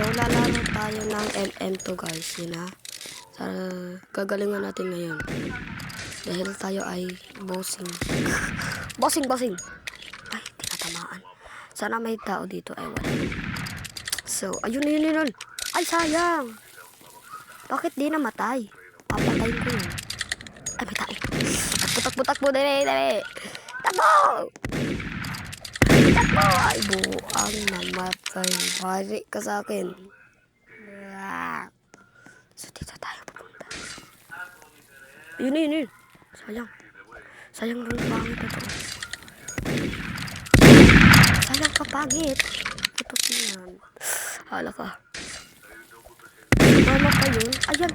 So, lalaro tayo ng MM2 guys, yun ha. Sa gagalingan natin ngayon. Dahil tayo ay bossing. bossing, bossing! Ay, tinatamaan. Sana may tao dito. Ay, wala. So, ayun, ayun, ayun. Ay, sayang! Bakit di namatay? Papatayin ko. Ay, may tao. Takbo, takbo, takbo, dali, dali. Takbo! Takbo! Ay, buang namatay. Bari ka sa akin. Ah. So, dito tayo pupunta. Ayun, ayun, ayun. Sayang. Sayang lang pangit ito. Sayang ka pangit. Ito yan. Hala ka. Mama yun. Ayan.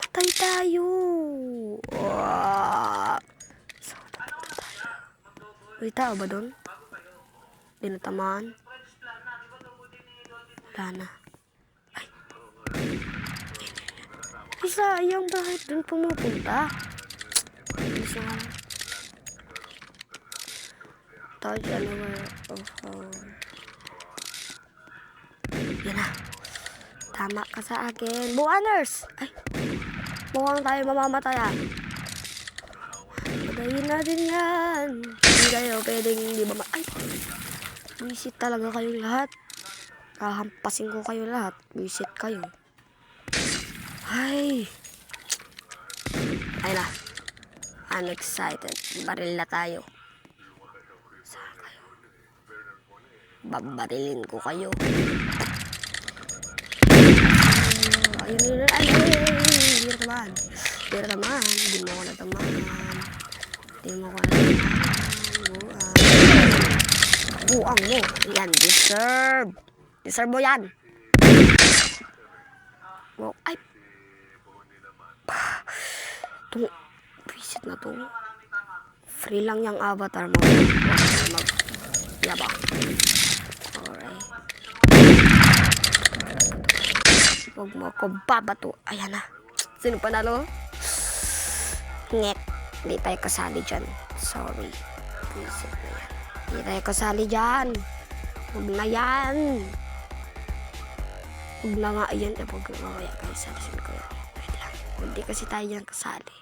Matay tayo. Wow. So, pupunta tayo. May tao ba doon? Dinatamaan? Wala na. Ay. Ay, sayang. Bakit doon pumupunta? Alis na lang. Touch anywhere of our... Yan na. Tama ka sa akin. Buwaners! Ay. Mukhang tayo mamamatay ah. Patayin natin yan. Hindi kayo pwedeng hindi ba ma... Ay. Visit talaga kayong lahat. Kahampasin ko kayo lahat. Visit kayo. Ay. Ay na. I'm excited. Baril na tayo. Saan kayo? Babarilin ko kayo. Ayun, ayun, ayun, Hindi naman. Hindi naman. Hindi mo ako natamaan. Hindi mo ako natamaan. Buang. Buang mo. Yan, deserve. Deserve mo yan. Wow. Ay. Itong visit na to. Free lang yung avatar mo. Mag yabang. Alright. Huwag mo ako babato. Ayan na. Sino panalo? Ngek. Hindi tayo kasali dyan. Sorry. Visit na yan. Hindi tayo kasali dyan. Huwag na yan. Huwag na nga yan. Eh, na mamaya guys. Salisin ko yan. Wait lang. Hindi kasi tayo yan kasali.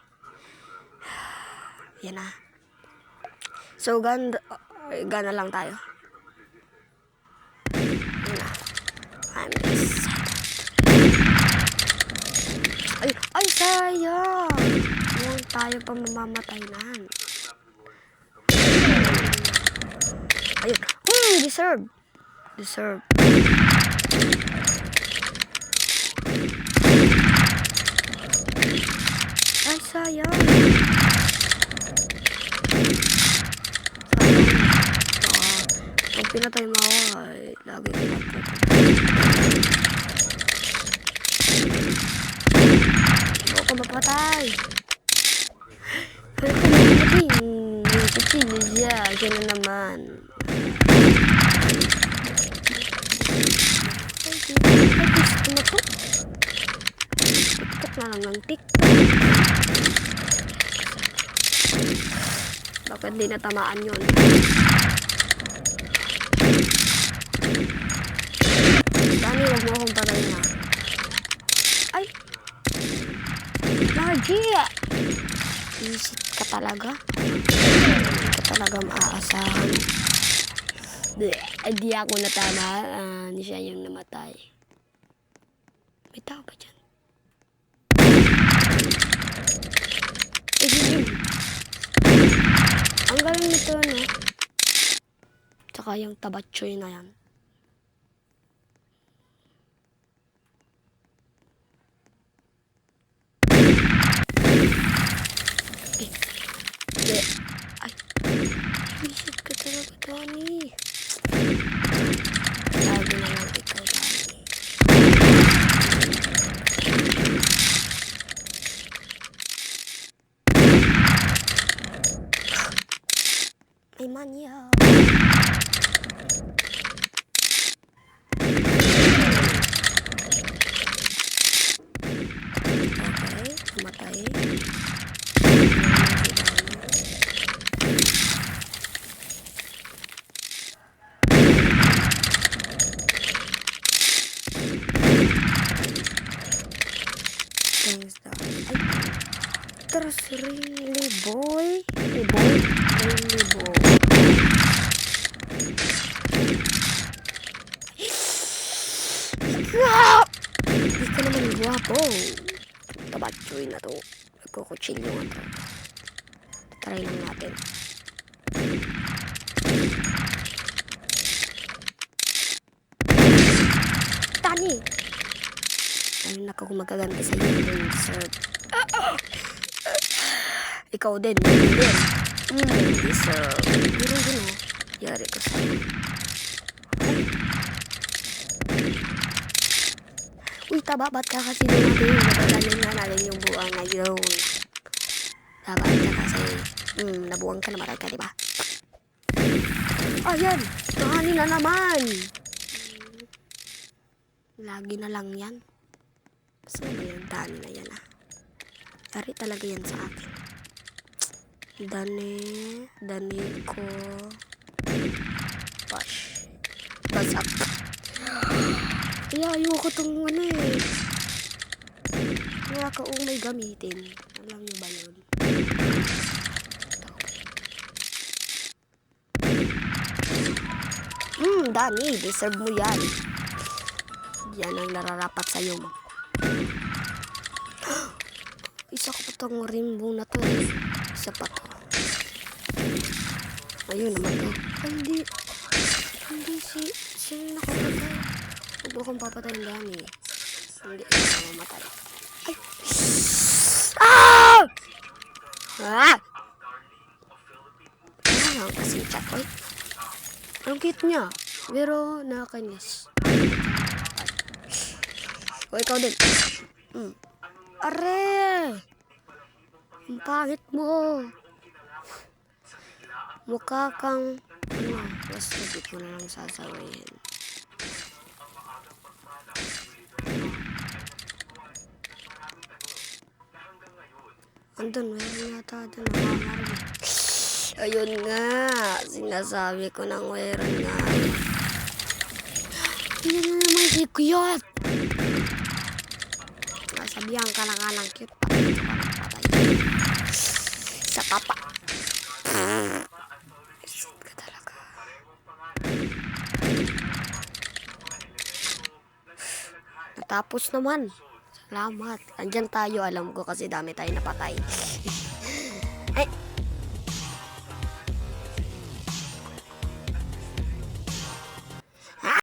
Yan na. So, ganda, gana lang tayo. I'm excited. Ay, ay, sayang. Huwag tayo pa mamamatay nan. Ayun. Hmm, deserve. Deserve. Ay, sayang. Sayang. Ah, pag pinatay mo ako, ay, lagi ko Hindi ako mapatay. Pero kung mapatay, kasi siya, siya na naman. Ay, di- ay, gusto mo to? TikTok na lang ng TikTok. Bakit di natamaan yun? Dani, huwag mo akong patayin na. Ay! Largy! Visit ka talaga? Hindi ka talaga maaasahan. Hindi ako natamaan. Siya yung namatay. May tao ba dyan? Eh, yun yun. Ang galing nito, no? Tsaka yung tabatchoy na yan. Eh, hindi. Ay. Visit ka talaga, Donnie. Lagi na lang ikaw, Donnie. May manya. Atras, really boy. Really boy. Really boy. Hindi ka naman guwapo. Tabatsoy na to. Nagkukutsilyo nga to. Try lang natin. Tani! Ano na ako magaganda sa iyo, sir. Ikaw din, din. Hmm, deserve. Din, oh. Yari ko sa'yo. Uy, taba, ba't ka kasi dumating? Nagagaling na natin yung buwang ngayon. Taba ka kasi. Hmm, nabuwang ka na matay ka, di ba? Ayan! Nahani na naman! Lagi na lang yan. Saan ba yung dani na yan, ah? Yari talaga yan sa akin. Dani, dani ko. Bash. Basak. Kaya ayoko tong ano eh. Kaya ka umay gamitin. Alam niyo ba yun? Hmm, Dani, deserve mo yan. Yan ang nararapat sa'yo mo. Isa ko pa tong rainbow na to eh. Isa pa to. Ayun naman. Ay, hindi. Hindi si... Yung nakapatay. Huwag mo akong papatayin Dani. Hindi ako mamatay. Ay! Ah! Ah! Ano lang kasi chat, oy? Ang cute niya. Pero nakakainis. O, ikaw din. Mm. Are! Ang pangit mo. Mukha kang... Ano? Basta di ko na lang sasabihin. Andun, meron yata doon. Nakakarinig. Ayun nga. Sinasabi ko ng meron nga. Hindi na naman si Kuyot. Sabihan ka na nga ng cute. Patay ka ng patay. Sa papa. Ka talaga. Natapos naman. Salamat. Andyan tayo. Alam ko kasi dami tayo napatay.